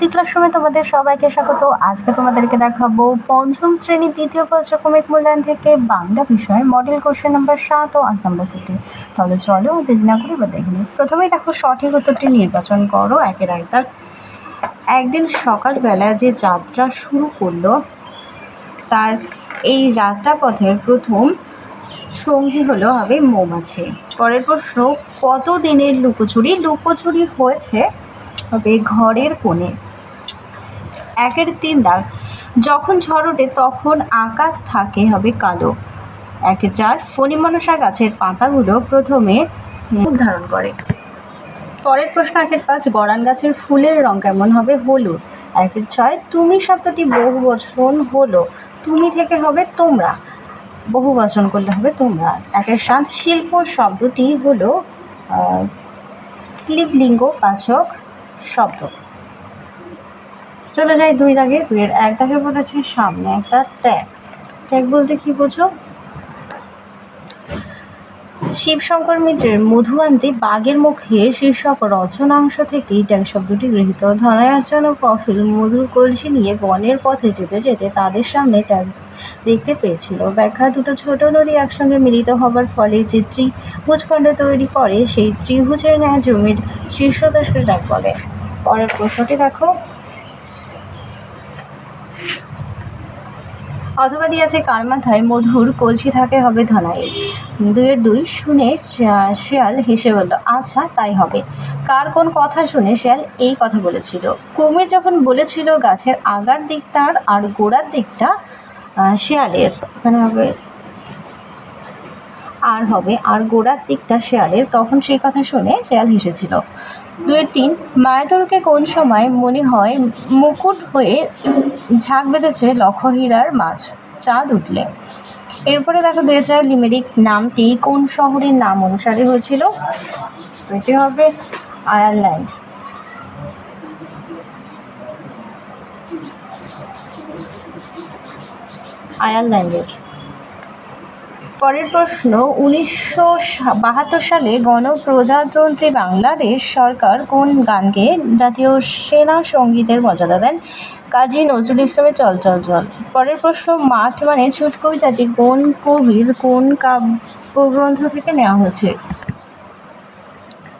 ইতি ক্লাসরুমে তোমাদের সবাইকে স্বাগত। আজকে তোমাদেরকে দেখাবো পঞ্চম শ্রেণির দ্বিতীয় পর্যায়ক্রমিক মূল্যায়ন থেকে বাংলা বিষয় মডেল কোশ্চেন নাম্বার সাত ও আট নম্বর সেটি তাহলে চলো দেরি না করে এবার দেখে প্রথমেই দেখো সঠিক উত্তরটি নির্বাচন করো, একের এক দাগ একদিন সকালবেলা যে যাত্রা শুরু করল, তার এই যাত্রা পথের প্রথম সঙ্গী হলো হবে মৌমাছি। পরের প্রশ্ন কত দিনের লুকোচুরি? লুকোচুরি হয়েছে হবে ঘরের কোণে। একের তিন দাগ। যখন ঝড় ওঠে, তখন আকাশ থাকে হবে কালো। একের চার ফণিমনসা গাছের পাতাগুলো প্রথমে মুখ ধারণ করে। পরের প্রশ্ন, একের পাঁচ গড়ান গাছের ফুলের রং কেমন হবে? হলুদ। একের ছয়, তুমি শব্দটি বহু বচন হলো। তুমি থেকে হবে তোমরা। বহু বচন করলে হবে তোমরা। একের সাত, শিল্প শব্দটি হলো ক্লিবলিঙ্গ বাচক শব্দ। চলে যাই দুই দাগে। দুইয়ের এক দাগে বলেছে, সামনে একটা ট্যাগ। ট্যাগ বলতে কি বোঝো? শিবশঙ্কর মিত্রের মধুয়ান্তি বাঘের মুখে শীর্ষক রচনাংশ থেকেই ট্যাগ শব্দটি গৃহীত। ধনায়ার্জন ও প্রফিল মধুর কলসি নিয়ে বনের পথে যেতে যেতে তাদের সামনে ট্যাগ দেখতে পেয়েছিল। ব্যাখ্যা, দুটো ছোট নদী একসঙ্গে মিলিত হবার ফলে যে ত্রিভুজখণ্ড তৈরি করে, সেই ত্রিভুজের ন্যায় জমির শীর্ষদশকে ট্যাগ বলে। পরের প্রশ্নটি দেখো। অথবা দিয়েছে কার মাথায়? মধুর কলসি থাকে হবে ধনাই দুয়ের দুই শুনে শিয়াল হেসে বলল আচ্ছা তাই হবে। কার কোন কথা শুনে শিয়াল এই কথা বলেছিল। কুমির যখন বলেছিল গাছের আগার দিকটার আর গোড়ার দিকটা শিয়ালের এখানে হবে আর হবে আর গোড়ার দিকটা শেয়ালের, তখন সেই কথা শুনে শেয়াল হেসেছিল। দুয়ের তিন, মায়াতরকে কোন সময় মনে হয় মুকুট হয়ে ঝাঁক বেঁধেছে লক্ষহীরার মাছ চাঁদ উঠলে। এরপরে দেখো দুই হাজার লিমেরিক নামটি কোন শহরের নাম অনুসারে হয়েছিল? তো এটি হবে আয়ারল্যান্ড। আয়ারল্যান্ডের। পরের প্রশ্ন, উনিশশো বাহাত্তর সালে গণপ্রজাতন্ত্রী বাংলাদেশ সরকার কোন গানকে জাতীয় সেনা সঙ্গীতের মর্যাদা দেন? কাজী নজরুল ইসলামের চল চল চল। পরের প্রশ্ন, মাঠ মানে ছুট কবিতাটি কোন কবির কোন কাব্যগ্রন্থ থেকে নেওয়া হয়েছে?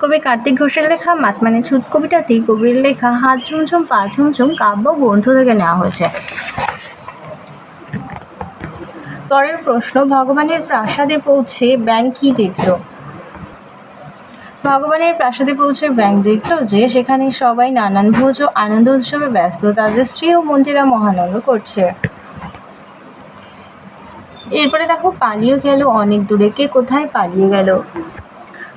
কবি কার্তিক ঘোষের লেখা মাত মানে ছুট কবিতাটি কবির লেখা হাত ঝুমঝুম, পা ঝুমঝুম কাব্য গ্রন্থ থেকে নেওয়া হয়েছে। পরের প্রশ্ন, ভগবানের প্রাসাদে পৌঁছে ব্যাং কি দেখল? ভগবানের প্রাসাদে পৌঁছে ব্যাং দেখল যে সেখানে সবাই নানান ভোজ ও আনন্দ উৎসবে ব্যস্ত, তাদের স্ত্রী ও মন্দিরা মহানন্দ করছে। এরপরে দেখো, পালিয়ে গেল, অনেক দূরে, কে কোথায় পালিয়ে গেল?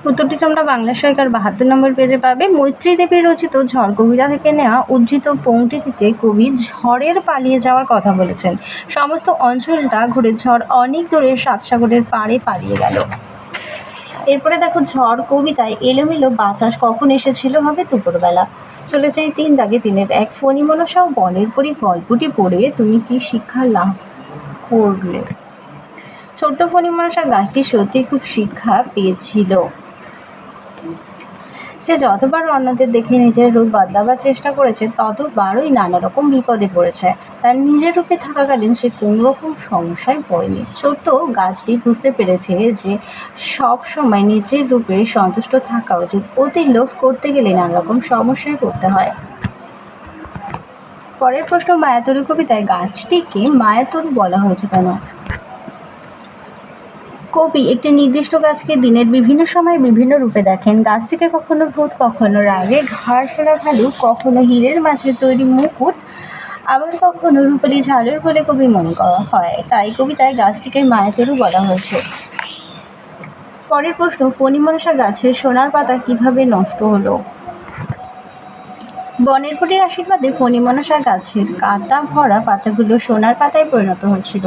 উত্তরটি তোমরা বাংলা সরকার বাহাত্তর নম্বর পেজে পাবে মৈত্রী দেবীর রচিত ঝড় কবিতা থেকে নেওয়া উদ্ধৃত পংক্তিটিতে কবি ঝড়ের পালিয়ে যাওয়ার কথা বলেছেন। সমস্ত অঞ্চলটা ঘুরে ঝড় অনেক দূরে সাত সাগরের পাড়ে পালিয়ে গেল। এরপরে দেখো ঝড় কবিতায় এলোমেলো বাতাস কখন এসেছিল হবে দুপুরবেলা। চলে যাই তিন দাগে তিনের এক। ফণিমনসা ও বনের পরি গল্পটি পড়ে তুমি কি শিক্ষা লাভ করলে? ছোট্ট ফণিমনসা গাছটি সত্যি খুব শিক্ষা পেয়েছিল। সে যতবার অন্যদের দেখে নিজের রূপ বদলাবার চেষ্টা করেছে, ততবারই নানা রকম বিপদে পড়েছে। তার নিজের রূপে থাকাকালীন সে কোনো রকম সমস্যায় পড়েনি। ছোট্ট গাছটি বুঝতে পেরেছে যে সব সময় নিজের রূপে সন্তুষ্ট থাকা উচিত। অতি লোভ করতে গেলে নানা রকম সমস্যায় পড়তে হয়। পরের প্রশ্ন, মায়াতরী কবিতায় গাছটিকে মায়াতরী বলা হয়েছে কেন? কবি একটি নির্দিষ্ট গাছকে দিনের বিভিন্ন সময় বিভিন্ন রূপে দেখেন। গাছটিকে কখনো ভূত, কখনো রাগে, ঘাড় ফেলা ভালু, কখনো হীরের মাছের তৈরি মুকুট, আবার কখনো রূপালী ঝালর বলে কবি মনে করা হয়। তাই কবিতায় গাছটিকে মায়াতেরু বলা হয়েছে। পরের প্রশ্ন, ফণিমনসা গাছের সোনার পাতা কীভাবে নষ্ট হলো? বনের পটির আশীর্বাদে ফণিমনসা গাছের কাটা ভরা পাতাগুলো সোনার পাতায় পরিণত হয়েছিল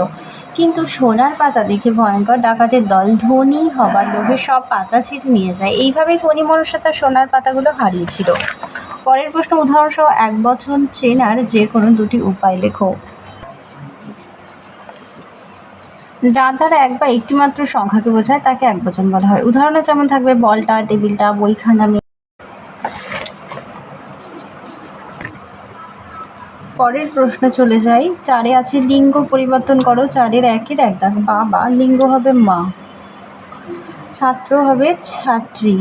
কিন্তু সোনার পাতা দেখে ভয়ঙ্কর ডাকাতের দল ধনী হবার লোভে সব পাতা ছিঁড়ে নিয়ে যায়। এইভাবেই ফণিমনসা তার সোনার পাতাগুলো হারিয়েছিল। পরের প্রশ্ন, উদাহরণসহ এক বছর চেনার যে কোনো দুটি উপায় লেখো। যার দ্বারা এক বা একটি মাত্র সংখ্যাকে বোঝায়, তাকে এক বচন বলা হয়। উদাহরণে যেমন থাকবে, বলটা, টেবিলটা, বইখানা পরের প্রশ্নে চলে যাই। চারে আছে লিঙ্গ পরিবর্তন করো, চারের একের এক দাগ। বাবা, লিঙ্গ হবে মা। ছাত্র হবে ছাত্রী।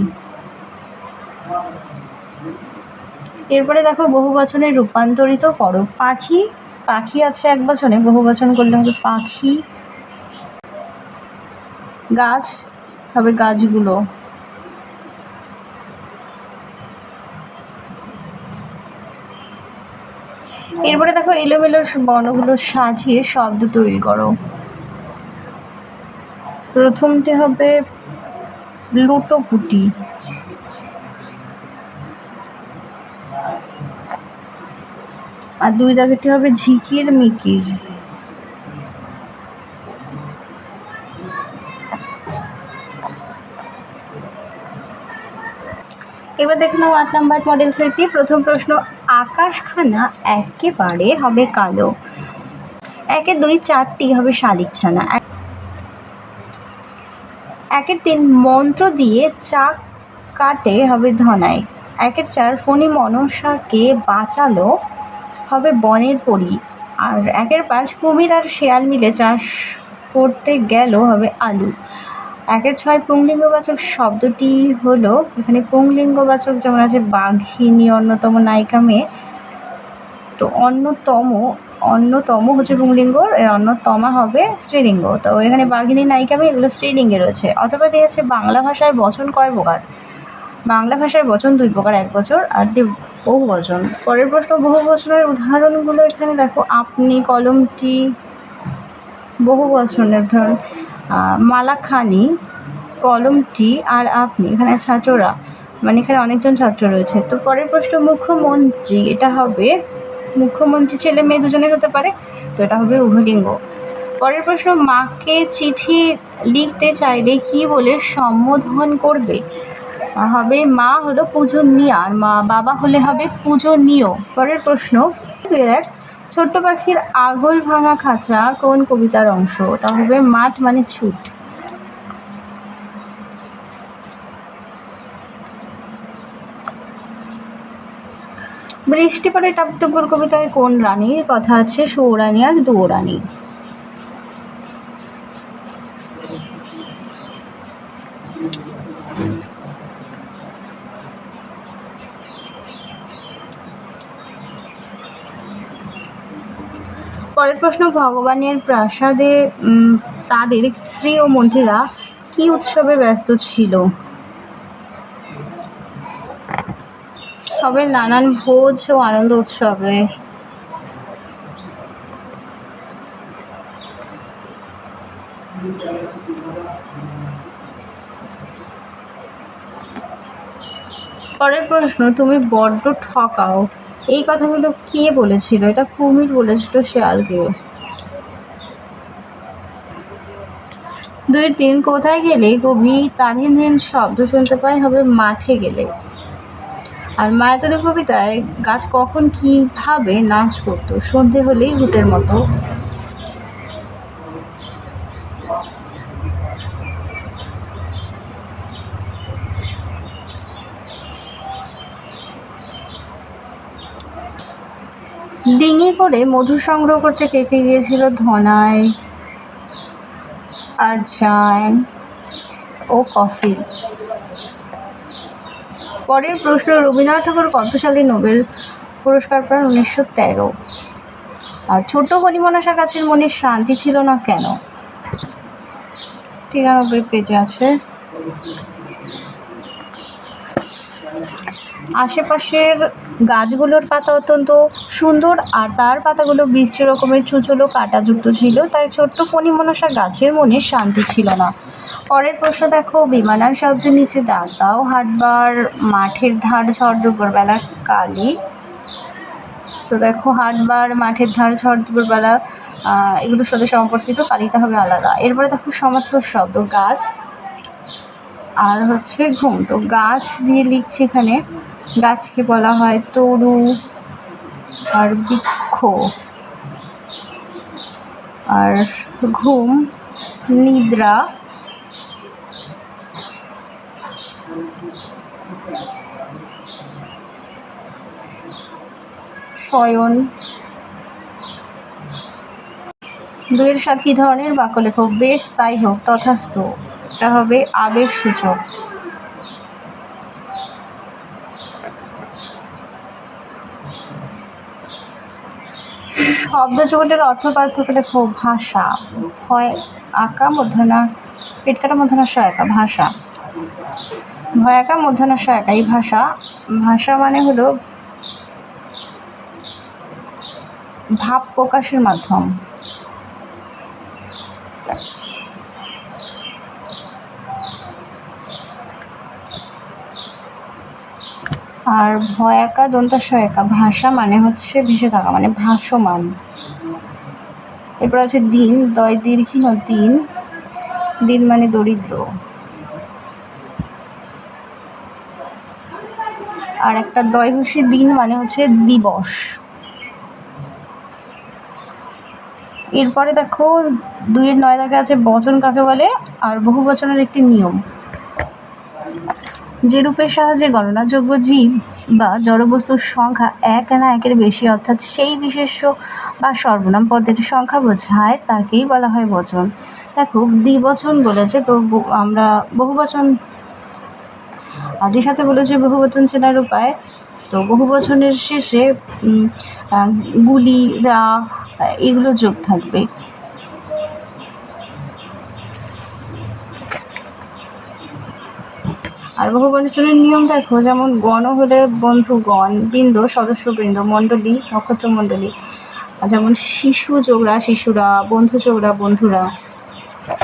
এরপরে দেখো, বহু বচনে রূপান্তরিত করো। পাখি পাখি আছে এক বচনে, বহু বচন করলে হবে পাখি। গাছ হবে গাছগুলো। এরপরে দেখো এলোমেলো বর্ণগুলো সাজিয়ে শব্দ তৈরি করো। প্রথমটি হবে লুটোপুটি আর দুই দাগেরটি হবে ঝিকির মিকির। এবার দেখে নাও আট নাম্বার মডেল সেটটি। প্রথম প্রশ্ন আকাশখানা একেবারে হবে কালো। একে দুই চারটি হবে শালিক ছানা এক- একের তিন মন্ত্র দিয়ে চাক কাটে হবে ধনাই। একের চার ফণি মনসাকে বাঁচালো হবে বনের পরি। আর একের পাঁচ কুমির আর শেয়াল মিলে চাষ করতে গেল হবে আলু। একের ছয় পুংলিঙ্গবাচক শব্দটি হলো, এখানে পুংলিঙ্গবাচক যেমন আছে, বাঘিনী, অন্যতম নায়িকা মেয়ে। তো অন্যতম অন্যতম হচ্ছে পুংলিঙ্গ, এর অন্যতমা হবে স্ত্রীলিঙ্গ। তো এখানে বাঘিনী, নায়িকা মেয়ে, এগুলো স্ত্রীলিঙ্গে রয়েছে। অথবা দিয়েছে বাংলা ভাষায় বচন কয় প্রকার? বাংলা ভাষায় বচন দুই প্রকার, এক বছর আর দি বহু বচন। পরের প্রশ্ন, বহু বচনের উদাহরণগুলো এখানে দেখো। আপনি কলমটি বহু বচনের ধরুন। মালাখানি, কলমটি আর আপনি, এখানে ছাত্ররা মানে এখানে অনেকজন ছাত্র রয়েছে। তো পরের প্রশ্ন, মুখ্যমন্ত্রী, এটা হবে মুখ্যমন্ত্রী ছেলে মেয়ে দুজনের হতে পারে, তো এটা হবে উভলিঙ্গ। পরের প্রশ্ন, মাকে চিঠি লিখতে চাইলে কি বলে সম্বোধন করবে? হবে, মা হলো পূজনীয়, আর মা বাবা হলে হবে পুজো পূজনীয়। পরের প্রশ্ন এক ছোট্ট পাখির আগল ভাঙা খাঁচা কোন কবিতার অংশ? ওটা হবে মাঠ মানে ছুট। বৃষ্টি পরে টাপটুপুর কবিতায় কোন রানীর? কথা আছে সৌরানী আর দৌরানী পরের প্রশ্ন, ভগবানের প্রাসাদে তাদের স্ত্রী ও মন্ত্রীরা কি উৎসবে ব্যস্ত ছিল? তবে নানান ভোজ ও আনন্দ উৎসবে। পরের প্রশ্ন, তুমি বড্ড ঠকাও। এই কথাগুলো কে বলেছিল? এটা কুমির বলেছিল শেয়ালকে। দুই তিন, কোথায় গেলে? কবি ধিন শব্দ শুনতে পায়, হবে মাঠে গেলে। আর মায়াতরী কবিতায় গাছ কখন কীভাবে নাচ করতো? সন্ধে হলেই ভূতের মতো ডিঙি করে মধু সংগ্রহ করতে কে কে গিয়েছিল? ধনায় আরজান ও কফিল পরের প্রশ্ন, রবীন্দ্রনাথ ঠাকুর কত সালে নোবেল পুরস্কার পান? উনিশশো তেরো। আর ছোট হরিমনসা গাছের মনে শান্তি ছিল না কেন? তিরানব্বই পেজে আছে। আশেপাশের গাছগুলোর পাতা অত্যন্ত সুন্দর আর তার পাতাগুলো বিশ্রী রকমের ছুচলো কাঁটাযুক্ত ছিল, তাই ছোট্ট ফণি মনসা গাছের মনে শান্তি ছিল না। পরের প্রশ্ন দেখো, বিমানার শব্দের নিচে দাগ দাও হাটবার মাঠের ধার ঝড় দুপুরবেলা কালি তো দেখো, হাটবার মাঠের ধার ঝড় দুপুরবেলা এগুলোর সাথে সম্পর্কিত কালিটা হবে আলাদা। এরপরে দেখো সমার্থ শব্দ, গাছ। আর হচ্ছে ঘুম। তো গাছ দিয়ে লিখছি এখানে গাছকে বলা হয় তরু আর বৃক্ষ। আর ঘুম, নিদ্রা, শয়ন দুইয়ের সাথে কী ধরনের বাক্য লেখো বেশ তাই হোক, তথাস্থ। এটা হবে আবেগ সূচক শব্দ জগতের অর্থ পার্থক্য লেখো ভাষা। হয় আঁকা, মধ্যাহ্না পেট কাটা, মধ্যাহ্না সহায়িকা ভাষা। ভয়াকা মধ্যাহ্না সহায়িকা এই ভাষা ভাষা মানে হলো ভাব প্রকাশের মাধ্যম। আর ভয়াকা দন্তা সহায়িকা ভাষা মানে হচ্ছে ভেসে থাকা মানে ভাসমান। এরপর আছে দিন, দয় দীর্ঘিন দিন। দিন মানে দরিদ্র। আর একটা দয়হুসি দিন মানে হচ্ছে দিবস। এরপরে দেখো, দুইয়ের নয় দাগে আছে বচন কাকে বলে? আর বহু বচনের একটি নিয়ম। যে রূপের সাহায্যে গণনাযোগ্য জীব বা জড়বস্তুর সংখ্যা এক না একের বেশি, অর্থাৎ সেই বিশেষ্য বা সর্বনাম পদের সংখ্যা বোঝায় তাকেই বলা হয় বচন। দেখো, দ্বিবচন বলেছে তো আমরা বহুবচন আটির সাথে বলেছে, বহুবচন চেনার উপায়। তো বহুবচনের শেষে গুলি রা এগুলো যোগ থাকবে। আর বহুবচনের নিয়ম দেখো, যেমন গণ হলে বন্ধুগণ, বৃন্দ, সদস্যবৃন্দ, মণ্ডলী, নক্ষত্র মণ্ডলী, আর যেমন শিশু চোগরা শিশুরা, বন্ধু চোগরা বন্ধুরা।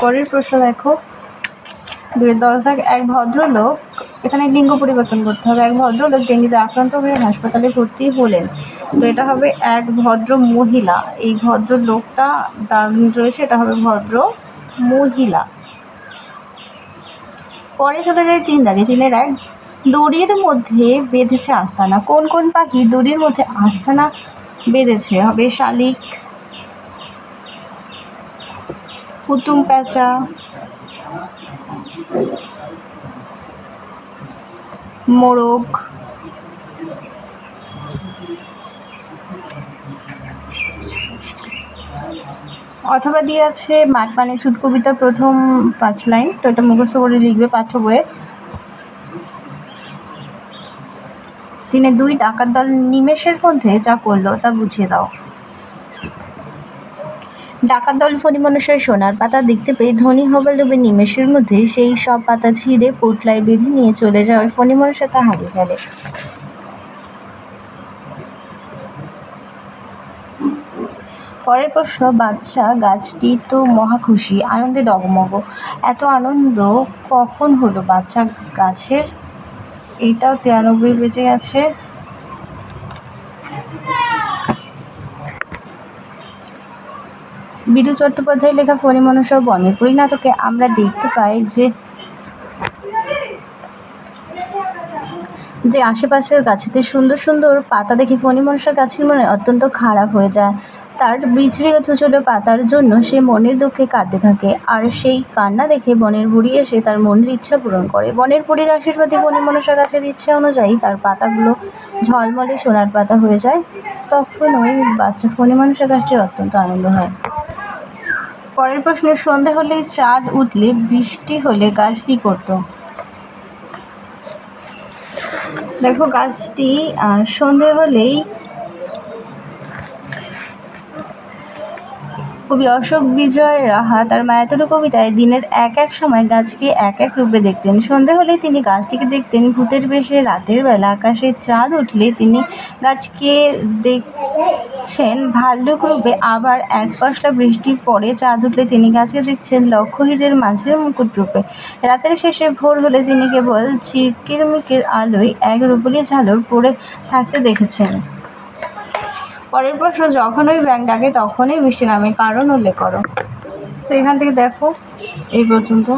পরের প্রশ্ন দেখো দুই দশ দাগ এক ভদ্রলোক, এখানে লিঙ্গ পরিবর্তন করতে হবে। এক ভদ্রলোক ডেঙ্গিতে আক্রান্ত হয়ে হাসপাতালে ভর্তি হলেন। তো এটা হবে এক ভদ্র মহিলা। এই ভদ্র লোকটা দাগ রয়েছে, এটা হবে ভদ্র মহিলা। পরে চলে যায় তিন দাগে। তিনের এক, দড়ির মধ্যে বেঁধেছে আস্তানা। কোন কোন পাখি দড়ির মধ্যে আস্তানা বেঁধেছে? হবে শালিক কুতুম প্যাঁচা, মোরগ অথবা দিয়ে আছে মানে ছুট কবিতা প্রথম পাঁচ লাইন। তো এটা মুখস্থ করে লিখবে পাঠ্য বইয়ে। তিনি দুই ডাকাত দল নিমেষের মধ্যে যা করল তা বুঝিয়ে দাও। ডাকাত দল ফণি মনুষ্যের সোনার পাতা দেখতে পেয়ে ধনী হবার লোভে নিমেষের মধ্যে সেই সব পাতা ছিঁড়ে পোটলায় বেঁধে নিয়ে চলে যাওয়ার ফণি মনুষ্য তা হারিয়ে ফেলে পরের প্রশ্ন বাচ্চা গাছটি তো মহা খুশি, আনন্দে ডগমগ। এত আনন্দ কখন হলো? বাচ্চা গাছের এইটাও তিরানব্বই বেজে গেছে। বিদু চট্টোপাধ্যায়ের লেখা বনের পরি নাটকে আমরা দেখতে পাই যে যে আশেপাশের গাছেতে সুন্দর সুন্দর পাতা দেখে ফণিমনসা গাছের মনে অত্যন্ত খারাপ হয়ে যায়। তার বিছড়ি ও চুচলো পাতার জন্য সে মনের দুঃখে কাঁদতে থাকে। আর সেই কান্না দেখে বনের বুড়ি এসে তার মনের ইচ্ছা পূরণ করে। বনের বুড়ির আশীর্বাদে ফণিমনসা গাছের ইচ্ছা অনুযায়ী তার পাতাগুলো ঝলমলে সোনার পাতা হয়ে যায়। তখন ওই বাচ্চা ফণিমনসা গাছটির অত্যন্ত আনন্দ হয়। পরের প্রশ্ন, সন্ধে হলেই চাঁদ উঠলে বৃষ্টি হলে গাছ কী করতো? দেখো গাছটি সন্ধে হলেই কবি অশোক বিজয় রাহা তার মায়াতরু কবিতায় দিনের এক এক সময় গাছকে এক এক রূপে দেখতেন। সন্ধে হলে তিনি গাছটিকে দেখতেন। ভূতের বেশে রাতের বেলা আকাশে চাঁদ উঠলে তিনি গাছকে দেখছেন ভাল্লুক রূপে। আবার এক পশলা বৃষ্টির পরে চাঁদ উঠলে তিনি গাছকে দেখছেন লক্ষ্যহীরের মাঝের মুকুট রূপে। রাতের শেষে ভোর হলে তিনি কেবল চিকিরমিকির আলোয় এক রূপলি ঝালর পড়ে থাকতে দেখেছেন। পরের প্রশ্ন, যখন ওই ব্যাংক ডাকে তখনই বৃষ্টি নামে, কারণ উল্লেখ করো। তো এখান থেকে দেখো, এই পর্যন্ত।